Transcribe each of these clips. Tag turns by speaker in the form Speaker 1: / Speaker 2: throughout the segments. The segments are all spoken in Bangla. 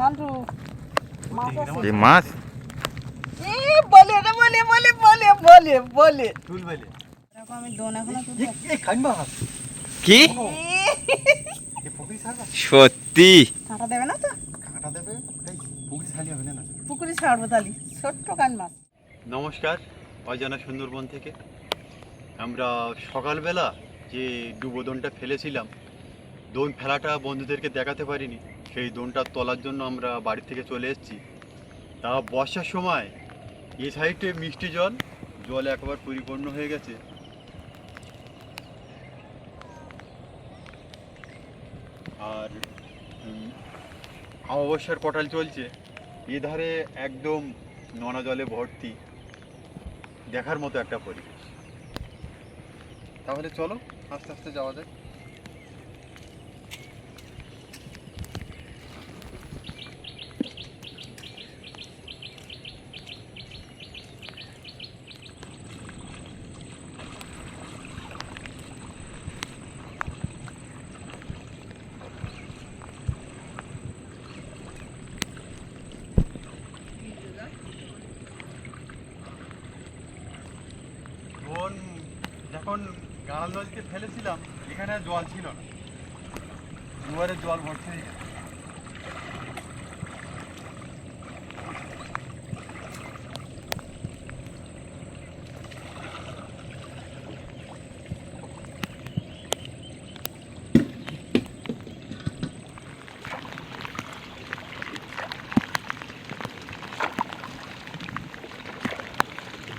Speaker 1: নান্টু মাছ বলে রে বলে বলে বলে বলে বলে।
Speaker 2: চুল বেলে।
Speaker 1: আমি দোন এখনও
Speaker 2: এই খান
Speaker 3: কি?
Speaker 2: এই পুকুরি ছাড়বা
Speaker 3: সত্যি?
Speaker 1: কাঁটা দেবে না তো?
Speaker 2: কাঁটা দেবে? পুকুরি ছাড়িয়ে হবে না
Speaker 1: পুকুরে ছাড়বো তালি ছোট্ট কান মাছ।
Speaker 2: নমস্কার অজানা সুন্দরবন থেকে। আমরা সকালবেলা যে ডুবোদনটা ফেলেছিলাম দোন ফেলাটা বন্ধুদেরকে দেখাতে পারিনি। সেই দোনটা তোলার জন্য আমরা বাড়ি থেকে চলে এসেছি। তা বর্ষার সময় এই সাইডে মিষ্টি জল জল একবার পরিপূর্ণ হয়ে গেছে। আর অমাবস্যার পটাল চলছে। এধারে একদম নোনা জলে ভর্তি। দেখার মতো একটা পরিবেশ। তাহলে চলো, আস্তে আস্তে যাওয়া যাক। যখন গাঁড়াল নদীতে ফেলেছিলাম এখানে জল ছিল না। দুয়ারে জল ভর্তি হয়ে গেছে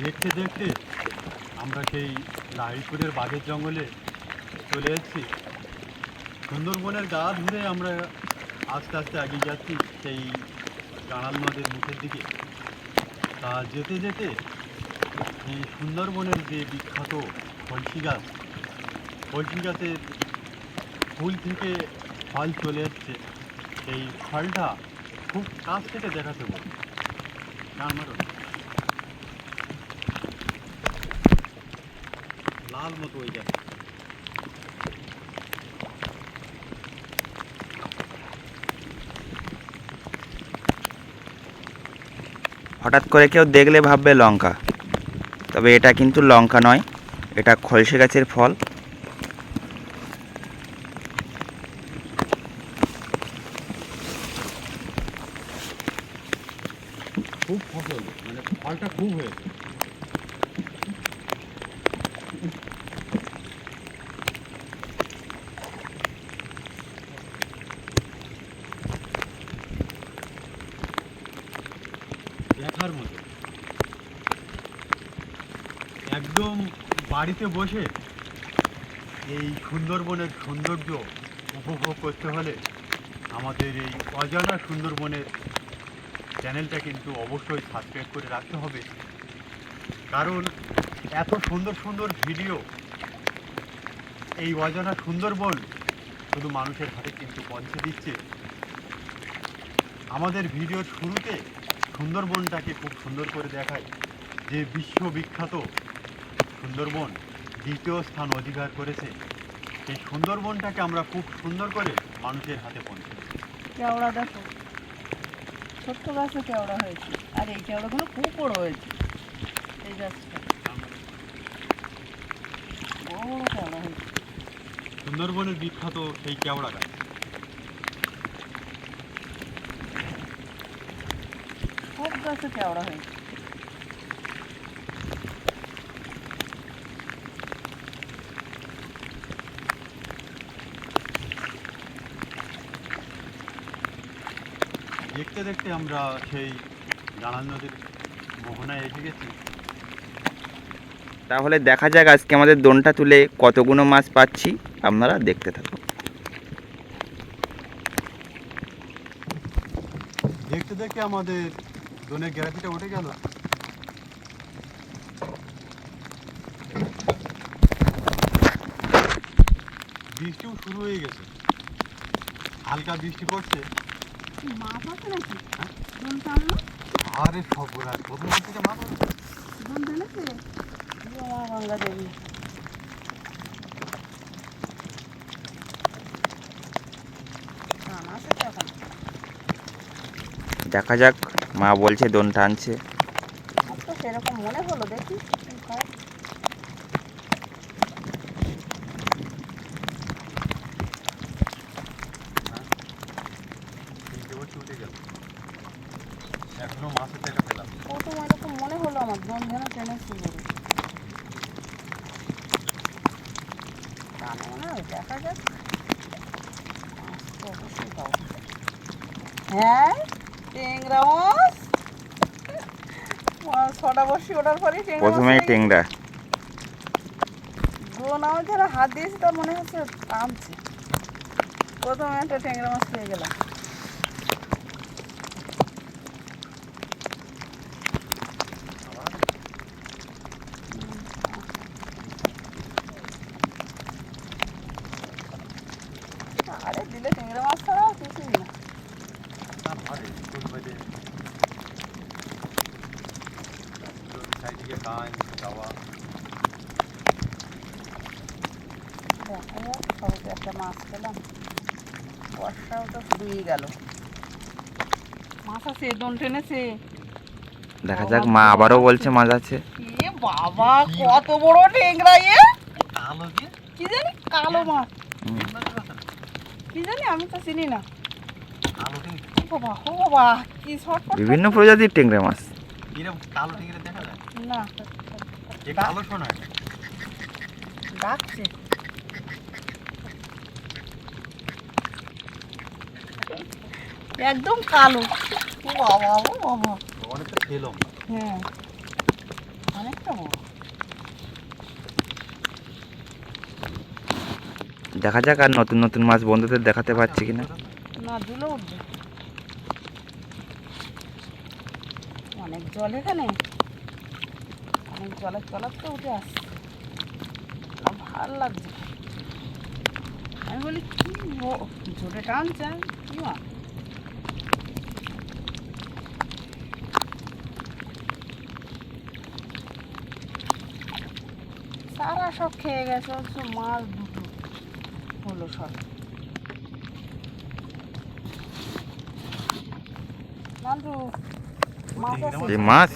Speaker 2: দেখতে দেখতে আমরা সেই লাহিপুরের বাঘের জঙ্গলে চলে এসেছি। সুন্দরবনের গা ধরে আমরা আস্তে আস্তে এগিয়ে যাচ্ছি সেই কানাল নদের মুখের দিকে। তা যেতে যেতে এই সুন্দরবনের যে বিখ্যাত কলসি গাছ, কলসি গাছের ফুল থেকে ফল চলে এসছে। সেই ফলটা খুব কাছ থেকে দেখাতে বলি না। না। মতো ওই জায়গা
Speaker 3: হঠাৎ করে কেউ দেখলে ভাববে লঙ্কা। তবে এটা কিন্তু লঙ্কা নয় এটা খলসে গাছের ফল।
Speaker 2: খুব ফসল মানে ফলটা খুব হয়েছে দেখার মতো একদম বাড়িতে বসে এই সুন্দরবনের সৌন্দর্য উপভোগ করতে হলে আমাদের এই অজানা সুন্দরবনের চ্যানেলটা কিন্তু অবশ্যই সাবস্ক্রাইব করে রাখতে হবে। কারণ এত সুন্দর সুন্দর ভিডিও, এই অজানা সুন্দরবন শুধু মানুষের হাতে কিন্তু পৌঁছে দিচ্ছে। আমাদের ভিডিওর শুরুতে সুন্দরবনটাকে খুব সুন্দর করে দেখায় যে বিশ্ববিখ্যাত সুন্দরবন দ্বিতীয় স্থান অধিকার করেছে। সেই সুন্দরবনটাকে আমরা খুব সুন্দর করে মানুষের হাতে পৌঁছে
Speaker 1: কেওড়া দেখো ছোট্ট গাছে কেওড়া হয়েছে আর এই কেওড়াগুলো খুব বড় হয়েছে। এই গাছটা বড় বড় কেওড়া হয়েছে।
Speaker 2: সুন্দরবনের বিখ্যাত সেই কেওড়া গাছ।
Speaker 1: সব গাছে কেওড়া হয়েছে।
Speaker 2: দেখতে দেখতে আমরা সেই জানাল নদীর মোহনায় এসে গেছি।
Speaker 3: তাহলে দেখা যাক আজকে আমাদের দোনটা তুলে কতগুলো মাছ পাচ্ছি আপনারা দেখতে থাকুন।
Speaker 2: দেখতে দেখতে আমাদের দোনের গ্যারাপিটা উঠে গেল। বৃষ্টিও শুরু হয়ে গেছে। হালকা বৃষ্টি পড়ছে।
Speaker 1: মাছ আছে নাকি? দোন টানলো
Speaker 2: আরে সব রাত প্রথম থেকে মাছ আছে।
Speaker 1: দোন টেনেছে মা গঙ্গা দেবী
Speaker 3: দেখা যাক মা বলছে দোন টানছে
Speaker 1: সেরকম মনে হলো দেখি কি হয়।
Speaker 2: তিনটে বছর উঠে গেল। এখনও মাছের দেখা পেলাম।
Speaker 1: প্রথম এরকম মনে হলো আমার দম যেন হয় দেখা যাক। অবশ্যই পাবো। টেংরা মাছ? মাছ ছটা বসি ওঠার পরেই টেংরা মাছ
Speaker 3: প্রথমেই
Speaker 1: গেছে।
Speaker 3: টেংরা
Speaker 1: দোন আমার যারা হাত দিয়েছি তার মনে হচ্ছে টানছে প্রথমে একটা টেংরা মাছ পেয়ে গেলাম। দিলে মাছ কিছুই না তো একটা মাছ পেলাম বর্ষাও তো শুরুই গেল মাছ আছে দোন টেনেছে
Speaker 3: দেখা যাক মা আবারও বলছে মাছ আছে
Speaker 1: এ বাবা কত বড় টেংরা ইয়ে
Speaker 2: কালো
Speaker 1: কি জানি কালো মাছ। কি জানি? আমি তো চিনি না। বাবা ও বাবা কি শর্ট
Speaker 3: বিভিন্ন প্রজাতির টেংরা মাছ।
Speaker 2: এরকম কালো টিংরে দেখা যায়?
Speaker 1: না।
Speaker 2: এ কালো শোনায়
Speaker 1: ডাকছে। একদম কালো। ও বাবা ও বাবা।
Speaker 2: অনেকটা খেলাম
Speaker 1: হ্যাঁ। অনেকটা বড়।
Speaker 3: দেখা যাক আর নতুন নতুন মাছ বন্ধুদের দেখাতে পারছি কিনা।
Speaker 1: অনেক জল এখানে। অনেক জলের তলার তো উঠে আসছে। ভালো লাগছে। আমি বলি, কি জোরে টানছে? কি মা? সারা সব খেয়ে গেছে মাছ হলো সব। মাছ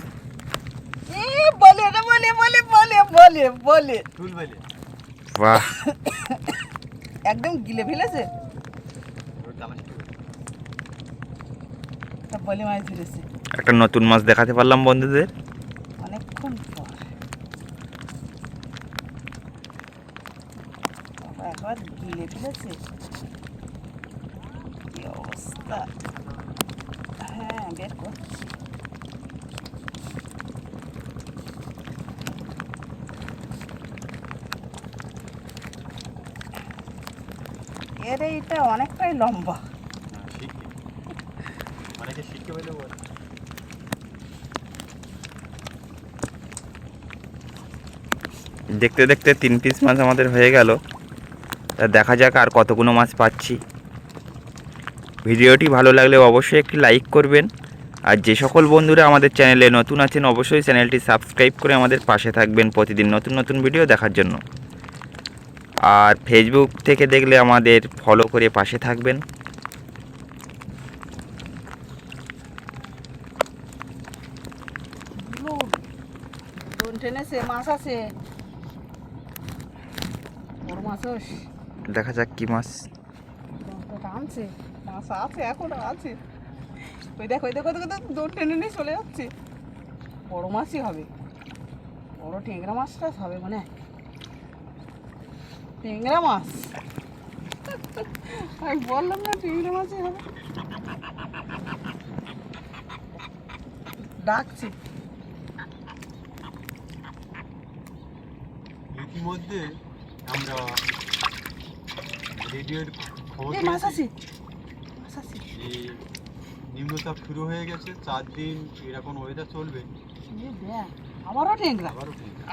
Speaker 1: বলে বলে বলে বলে বলে বলে।
Speaker 3: বাহ।
Speaker 1: একদম গিলে ফেলেছে?
Speaker 3: একটা নতুন মাছ দেখাতে পারলাম বন্ধুদের
Speaker 1: অনেকক্ষণ পর বাবা একবার গিলে ফেলেছে কি অবস্থা হ্যাঁ বের এর এইটা অনেকটাই লম্বা।
Speaker 3: দেখতে দেখতে তিন পিস মাছ আমাদের হয়ে গেল। তা দেখা যাক আর কতগুলো মাছ পাচ্ছি। ভিডিওটি ভালো লাগলে অবশ্যই একটি লাইক করবেন। আর যে সকল বন্ধুরা আমাদের চ্যানেলে নতুন আছেন, অবশ্যই চ্যানেলটি সাবস্ক্রাইব করে আমাদের পাশে থাকবেন প্রতিদিন নতুন নতুন ভিডিও দেখার জন্য। আর ফেসবুক থেকে দেখলে আমাদের ফলো করে পাশে থাকবেন।
Speaker 1: মাছ আছে
Speaker 3: দেখা যাক কি মাছ।
Speaker 1: টানছে মাছ আছে এখনও আছে। ওই দেখো ওই দেখো দেখো দেখো, টেনে নিয়ে চলে যাচ্ছে। বড় মাছই হবে। বড় টেংরা মাছটা হবে মানে টেংরা মাছ। আমি বললাম না টেংরা মাছই হবে। ডাকছে।
Speaker 2: ইতিমধ্যে আমরা রেডিওর খবর
Speaker 1: মাছ আছে
Speaker 2: নিম্নচাপ শুরু হয়ে গেছে চার দিন এরকম ওয়েদার চলবে।
Speaker 1: আবারও টেংরা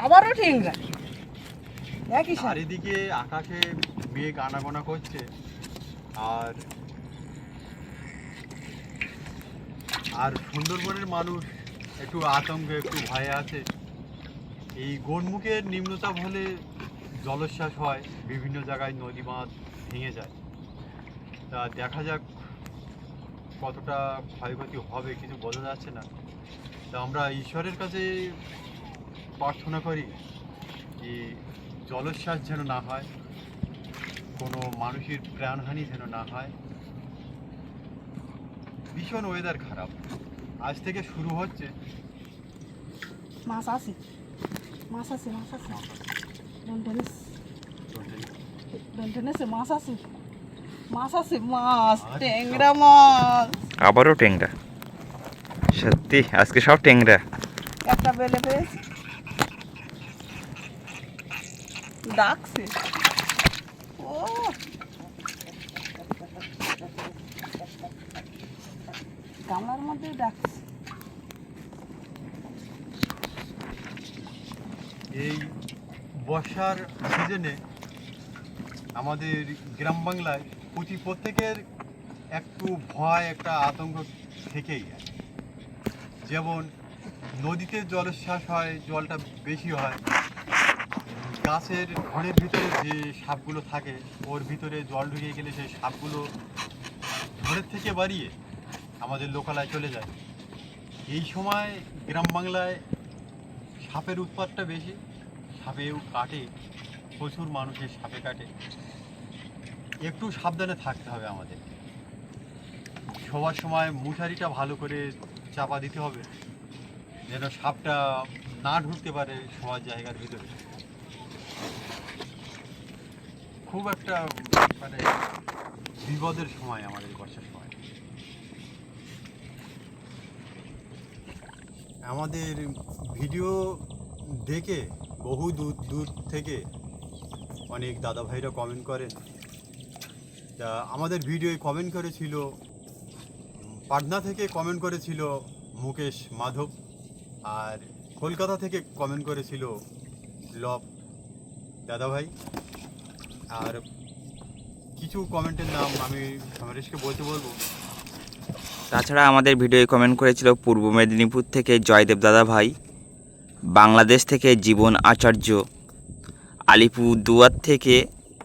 Speaker 2: আবারও
Speaker 1: টেংরা একই
Speaker 2: চারিদিকে আকাশে মেঘ আনাগোনা করছে। আর আর সুন্দরবনের মানুষ একটু আতঙ্কে একটু ভয়ে আছে। এই গোনমুখের নিম্নচাপ হলে জলোচ্ছ্বাস হয়। বিভিন্ন জায়গায় নদী বাঁধ ভেঙে যায়। তা দেখা যাক কতটা ক্ষয়ক্ষতি হবে কিছু বোঝা যাচ্ছে না। তা আমরা ঈশ্বরের কাছে প্রার্থনা করি যে জলোচ্ছ্বাস যেন না হয় কোনো মানুষের প্রাণহানি যেন না হয়। ভীষণ ওয়েদার খারাপ। আজ থেকে শুরু হচ্ছে।
Speaker 1: মাছ আছে। মাছ আছে মাছ আছে। মাছ আছে। মাছ আছে মাছ। ট্যাংরা মাছ।
Speaker 3: আবারও ট্যাংরা। সত্যি আজকে সব ট্যাংরা।
Speaker 1: একটা বেলে পেয়েছি। ডাকছে। ও। গামলার মধ্যেই ডাকছে।
Speaker 2: এই বর্ষার সিজনে আমাদের গ্রাম বাংলায় প্রতি প্রত্যেকের একটু ভয়, একটা আতঙ্ক থেকেই যায়। যেমন নদীতে জলোচ্ছ্বাস হয়, জলটা বেশি হয়, গাছের ঘরের ভিতরে যে সাপগুলো থাকে, ওর ভিতরে জল ঢুকে গেলে সেই সাপগুলো ঘরের থেকে বাড়িয়ে আমাদের লোকালয়ে চলে যায়। এই সময় গ্রাম বাংলায় সাপের উৎপাতটা বেশি, সাপেও কাটে। প্রচুর মানুষের সাপে কাটে। একটু সাবধানে থাকতে হবে আমাদের। সবার সময় মশারিটা ভালো করে চাপা দিতে হবে, যেন সাপটা না ঢুকতে পারে সবার জায়গার ভিতরে। খুব একটা মানে বিপদের সময় আমাদের বর্ষার সময়। আমাদের ভিডিও দেখে, বহু দূর দূর থেকে অনেক দাদা ভাইরা কমেন্ট করেন। তা আমাদের ভিডিওয় কমেন্ট করেছিল পাটনা থেকে কমেন্ট করেছিল মুকেশ মাধব, আর কলকাতা থেকে কমেন্ট করেছিল লব দাদা ভাই আর কিছু কমেন্টের নাম আমি সমরেশকে বলতে বলব।
Speaker 3: তাছাড়া আমাদের ভিডিওয়ে কমেন্ট করেছিল পূর্ব মেদিনীপুর থেকে জয়দেব দাদা ভাই বাংলাদেশ থেকে জীবন আচার্য আলিপুরদুয়ার থেকে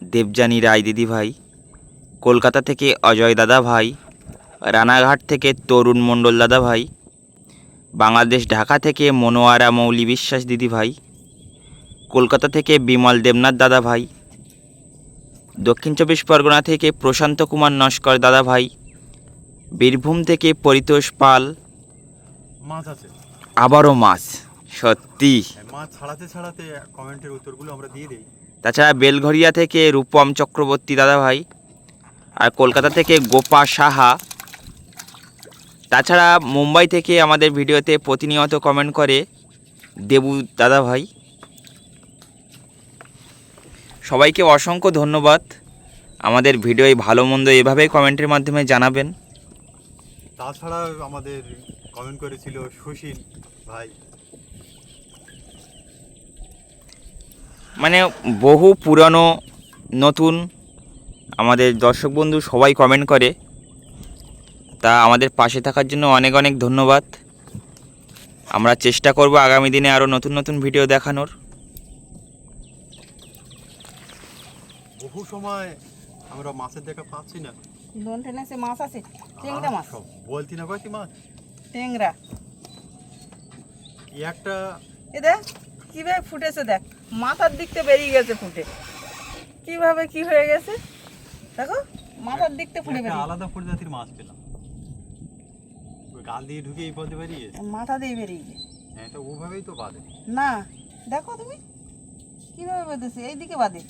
Speaker 3: দেবযানী রায় দিদি ভাই কলকাতা থেকে অজয় দাদা ভাই রানাঘাট থেকে তরুণ মণ্ডল দাদা ভাই বাংলাদেশ ঢাকা থেকে মনোয়ারা মৌলি বিশ্বাস দিদি ভাই কলকাতা থেকে বিমল দেবনাথ দাদা ভাই দক্ষিণ চব্বিশ পরগনা থেকে প্রশান্ত কুমার নস্কর দাদা ভাই বীরভূম থেকে পরিতোষ পাল আবারও মাছ সত্যি।
Speaker 2: মাছ ছাড়াতে ছাড়াতে কমেন্টের উত্তরগুলো আমরা দিয়ে দিই।
Speaker 3: তাছাড়া বেলঘরিয়া থেকে রূপম চক্রবর্তী দাদা ভাই আর কলকাতা থেকে গোপা সাহা। তাছাড়া মুম্বাই থেকে আমাদের ভিডিওতে প্রতিনিয়ত কমেন্ট করে দেবু দাদা ভাই সবাইকে অসংখ্য ধন্যবাদ। আমাদের ভিডিওয় ভালো মন্দ এভাবেই কমেন্টের মাধ্যমে জানাবেন।
Speaker 2: তাছাড়া আমাদের কমেন্ট করেছিল সুশীল ভাই।
Speaker 3: মানে বহু পুরনো নতুন আমাদের দর্শক বন্ধু সবাই কমেন্ট করে। তা আমাদের পাশে থাকার জন্য অনেক অনেক ধন্যবাদ। আমরা চেষ্টা করব আগামী দিনে আরও নতুন নতুন ভিডিও দেখানোর।
Speaker 2: বহু সময় আমরা মাছের দেখা পাচ্ছি না।
Speaker 1: মাছ আছে ট্যাংরা মাছ।
Speaker 2: বলতি না মাছ?
Speaker 1: ট্যাংরা।
Speaker 2: একটা
Speaker 1: এ দেখ কীভাবে ফুটেছে দেখ। মাথার দিকতে বেরিয়ে গেছে ফুটে। কীভাবে কি হয়ে গেছে? দেখো মাথার দিকতে ফুটে বেরিয়ে
Speaker 2: আলাদা প্রজাতির মাছ পেলাম। ওই গাল দিয়ে ঢুকে এই পথে বেরিয়ে
Speaker 1: মাথা দিয়ে বেরিয়ে গেছে।
Speaker 2: হ্যাঁ তো ওভাবেই তো বাঁধে।
Speaker 1: না দেখো তুমি কীভাবে বেঁধেছে? এইদিকে বাঁধে।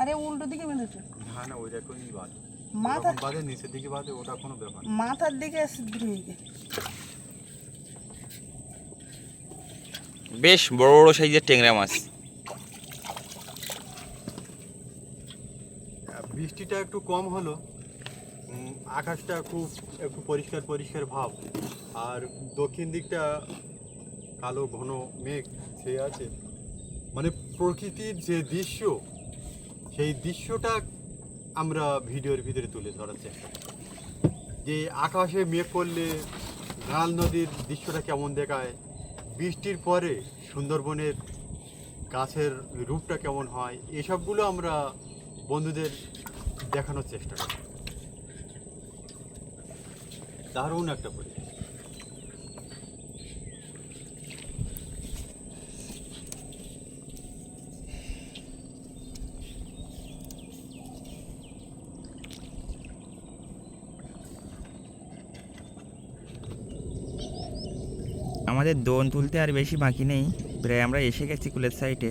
Speaker 1: আরে উল্টো দিকে বেঁধেছে।
Speaker 2: না না ওই রকমই বাঁধে।
Speaker 1: মাথা
Speaker 2: বাঁধে নিচের দিকে বাঁধে ওটা কোনো ব্যাপার না।
Speaker 1: মাথার দিকে এসে বেরিয়ে গেছে।
Speaker 3: বেশ বড় বড় সাইজের ট্যাংরা মাছ
Speaker 2: আর বৃষ্টিটা একটু কম হলো। আকাশটা খুব, একটু পরিষ্কার পরিষ্কার ভাব। আর দক্ষিণ দিকটা কালো, ঘন মেঘ সে আছে। মানে প্রকৃতির যে দৃশ্য, সেই দৃশ্যটা আমরা ভিডিওর ভিতরে তুলে ধরার চেষ্টা। যে আকাশে মেঘ করলে ঘাল নদীর দৃশ্যটা কেমন দেখায়, বৃষ্টির পরে সুন্দরবনের গাছের রূপটা কেমন হয়, এসবগুলো আমরা বন্ধুদের দেখানোর চেষ্টা করি। দারুণ একটা পরিবেশ।
Speaker 3: আমাদের দোন তুলতে আর বেশি বাকি নেই। প্রায় আমরা এসে গেছি কুলের সাইডে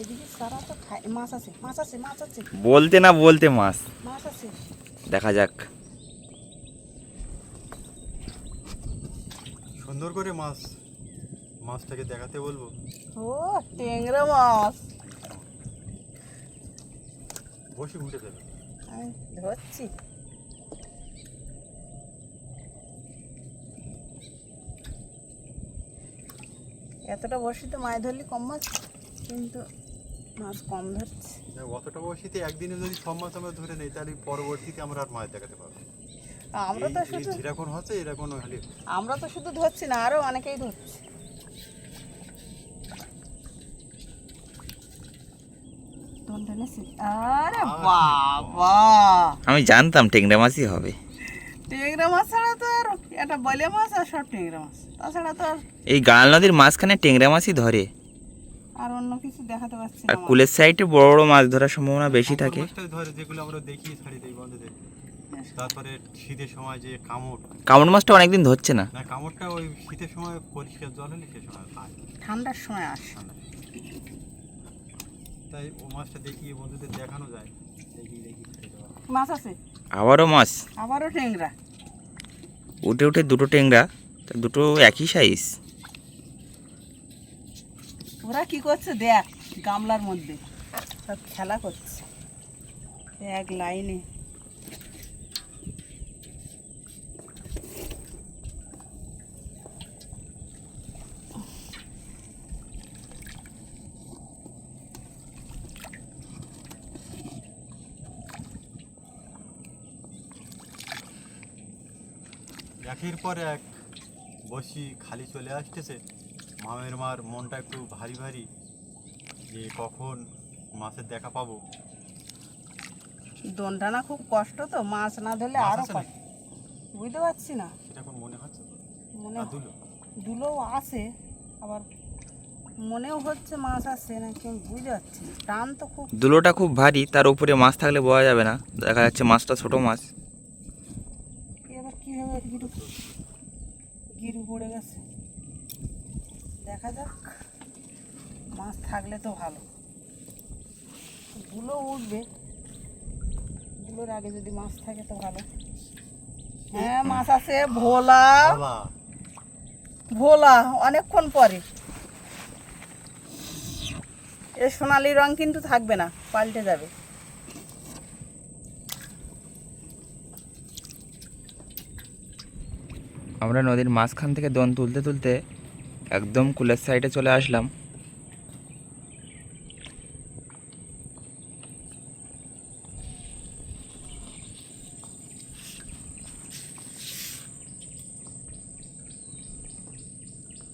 Speaker 1: এদিকে সারা তো খায় মাছ আছে মাছ আছে মাছ আছে।
Speaker 3: বলতে না বলতে মাছ।
Speaker 1: মাছ আছে।
Speaker 3: দেখা যাক।
Speaker 2: সুন্দর করে মাছ মাছটাকে দেখাতে বলব?
Speaker 1: ও ট্যাংরা মাছ।
Speaker 2: বসে উঠে যাবে।
Speaker 1: ধরছি। এতটা বসিতে মাছ ধরলি কম মাছ কিন্তু মাছ কম ধরছে।
Speaker 2: অতটা বসিতে একদিনে যদি সব মাছ আমরা ধরে নেই তাহলে পরবর্তীতে আমরা আর মাছ দেখাতে পারব
Speaker 1: আমরা তো শুধু
Speaker 2: যেরকম হচ্ছে এরকম হলে?
Speaker 1: আমরা তো শুধু ধরছি না আরও অনেকেই ধরছে।
Speaker 3: আমি জানতাম টেংরা মাছই হবে।
Speaker 1: ট্যাংরা মাছ ছাড়া তো আর এটা বলে মাছ আর সব ট্যাংরা মাছ। তাছাড়া তো আর
Speaker 3: এই গাল নদীর মাঝখানে টেংরা মাছই ধরে।
Speaker 1: আর অন্য কিছু দেখাতে পারছি না
Speaker 3: কুলের সাইডে বড় বড় মাছ ধরার সম্ভাবনা বেশি থাকে।
Speaker 2: ধরে যেগুলো আমরা দেখি ছাড়ি দেই বন্ধুদের। তারপরে শীতের সময় যে কামড়।
Speaker 3: কামড় মাছটা অনেকদিন ধরছে না।
Speaker 2: না কামড়টা ওই শীতের সময় পরিষ্কার জল হলে সে সময় পায়
Speaker 1: ঠান্ডার সময় আসে।
Speaker 2: তাই ও মাছটা দেখিয়ে বন্ধুদের দেখানো যায়। দেখি দেখি।
Speaker 1: মাছ আছে?
Speaker 3: আবারও মাছ।
Speaker 1: আবারও ট্যাংরা।
Speaker 3: উঠে উঠে দুটো তা দুটো একই সাইজ
Speaker 1: ওরা কি করছে? দেখ, গামলার মধ্যে। সব খেলা করছে। এক লাইনে।
Speaker 2: একের পর এক বসি খালি চলে আসতেছে। মামের মার মনটা একটু ভারী ভারী যে কখন মাছের দেখা পাবো।
Speaker 1: দনটা না খুব কষ্ট তো মাছ না ধরলে
Speaker 2: আরও
Speaker 1: কষ্ট। বুঝতে পারছি না।
Speaker 2: সেটা এখন মনে হচ্ছে
Speaker 1: মনে
Speaker 2: দুলো?
Speaker 1: দুলোও আছে আবার মনেও হচ্ছে মাছ আছে না আমি বুঝতে পারছি টান তো খুব।
Speaker 3: দুলোটা খুব ভারী তার উপরে মাছ থাকলে বোঝা যাবে না। দেখা যাচ্ছে মাছটা ছোট মাছ।
Speaker 1: এবার কীভাবে গিরু গিরু পড়ে গেছে? দেখা যাক। মাছ থাকলে তো ভালো। দুলো উঠবে। দুলোর আগে যদি মাছ থাকে তো ভালো। হ্যাঁ মাছ আছে। ভোলা। ভোলা অনেকক্ষণ পরে। এ সোনালি রং কিন্তু থাকবে না পাল্টে যাবে।
Speaker 3: আমরা নদীর মাঝখান থেকে দন তুলতে তুলতে একদম কুলের সাইডে চলে আসলাম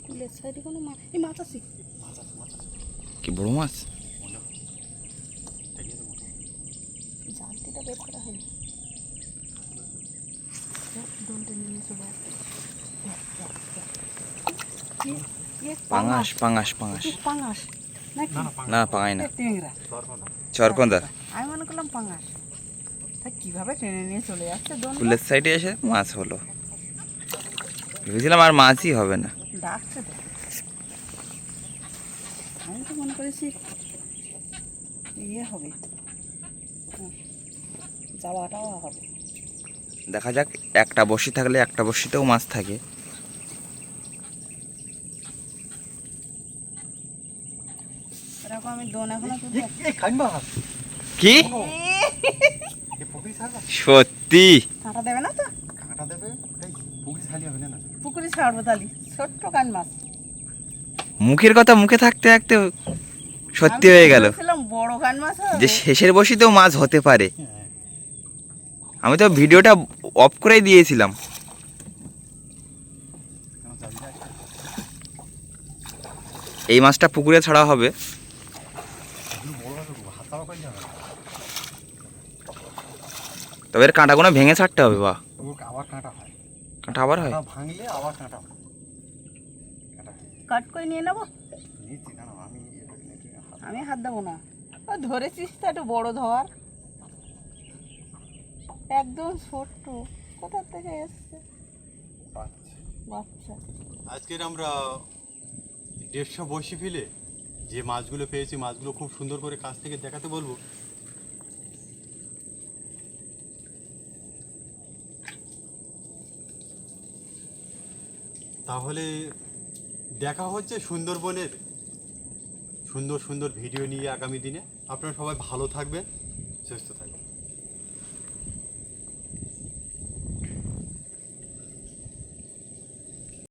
Speaker 1: কুলের সাইডে কোনো মাছ এই মাছ আছে
Speaker 2: মাছ আছে মাছ আছে
Speaker 3: কি বড় মাছ
Speaker 2: মনে হয় এটা কিন্তু মনে হয়।
Speaker 1: জালতিটা বের করা হয়নি দমটা নিয়ে চলে আসছে
Speaker 3: পাঙাশ পাঙাশ পাঙাশ
Speaker 1: পাঙাশ
Speaker 2: না
Speaker 3: পাঙাই না
Speaker 1: এ ট্যাংরা
Speaker 2: দরকার না
Speaker 3: চরকন্দা
Speaker 1: আমি মনে করলাম পাঙাশ তা কীভাবে টেনে নিয়ে চলে যাচ্ছে দোন
Speaker 3: কুলের সাইডে এসে মাছ হলো ভেবেছিলাম আর মাছই হবে না
Speaker 1: ডাকছে তো আমি তো মনে করেছি ইয়ে হবে যাওয়াটাও হবে
Speaker 3: দেখা যাক একটা বসি থাকলে একটা বসিতেও মাছ থাকে
Speaker 1: এরকম আমি দোন এখনও তুলতে
Speaker 2: এই খান মাছ
Speaker 3: কি? সত্যি?
Speaker 1: কাঁটা দেবে না তো?
Speaker 2: কাঁটা দেবে? এই পুকুরি ছাড়ি হবে না
Speaker 1: পুকুরে ছাড়বো তালি ছোট্ট কান মাছ।
Speaker 3: মুখের কথা মুখে থাকতে থাকতে সত্যি হয়ে গেল।
Speaker 1: বড় কান মাছ
Speaker 3: যে শেষের বসিতেও মাছ হতে পারে। আমি তো ভিডিওটা অফ করে দিয়েছিলাম? এই মাছটা পুকুরে ছাড়া হবে
Speaker 2: এগুলো বড় হবে হাতা করে যাবে
Speaker 3: তবে এর কাঁটাগুলো ভেঙে ছাড়তে হবে বা
Speaker 2: আবার কাঁটা হয়।
Speaker 3: কাঁটা আবার হয়?
Speaker 2: ভাঙলে আবার কাঁটা কাঁটা।
Speaker 1: কাট করে নিয়ে নেব?
Speaker 2: আমি হাত
Speaker 1: দেবো না। ও ধরেছিস তো একটু বড় ধর একদম ছোট্ট। কোথা থেকে এসছে? বাচ্চা।
Speaker 2: আজকের আমরা দেড়শো বসি ফেলে যে মাছগুলো পেয়েছি মাছগুলো খুব সুন্দর করে কাছ থেকে দেখাতে বলব। তাহলে দেখা হচ্ছে সুন্দরবনের সুন্দর সুন্দর ভিডিও নিয়ে আগামী দিনে। আপনারা সবাই ভালো থাকবেন, সুস্থ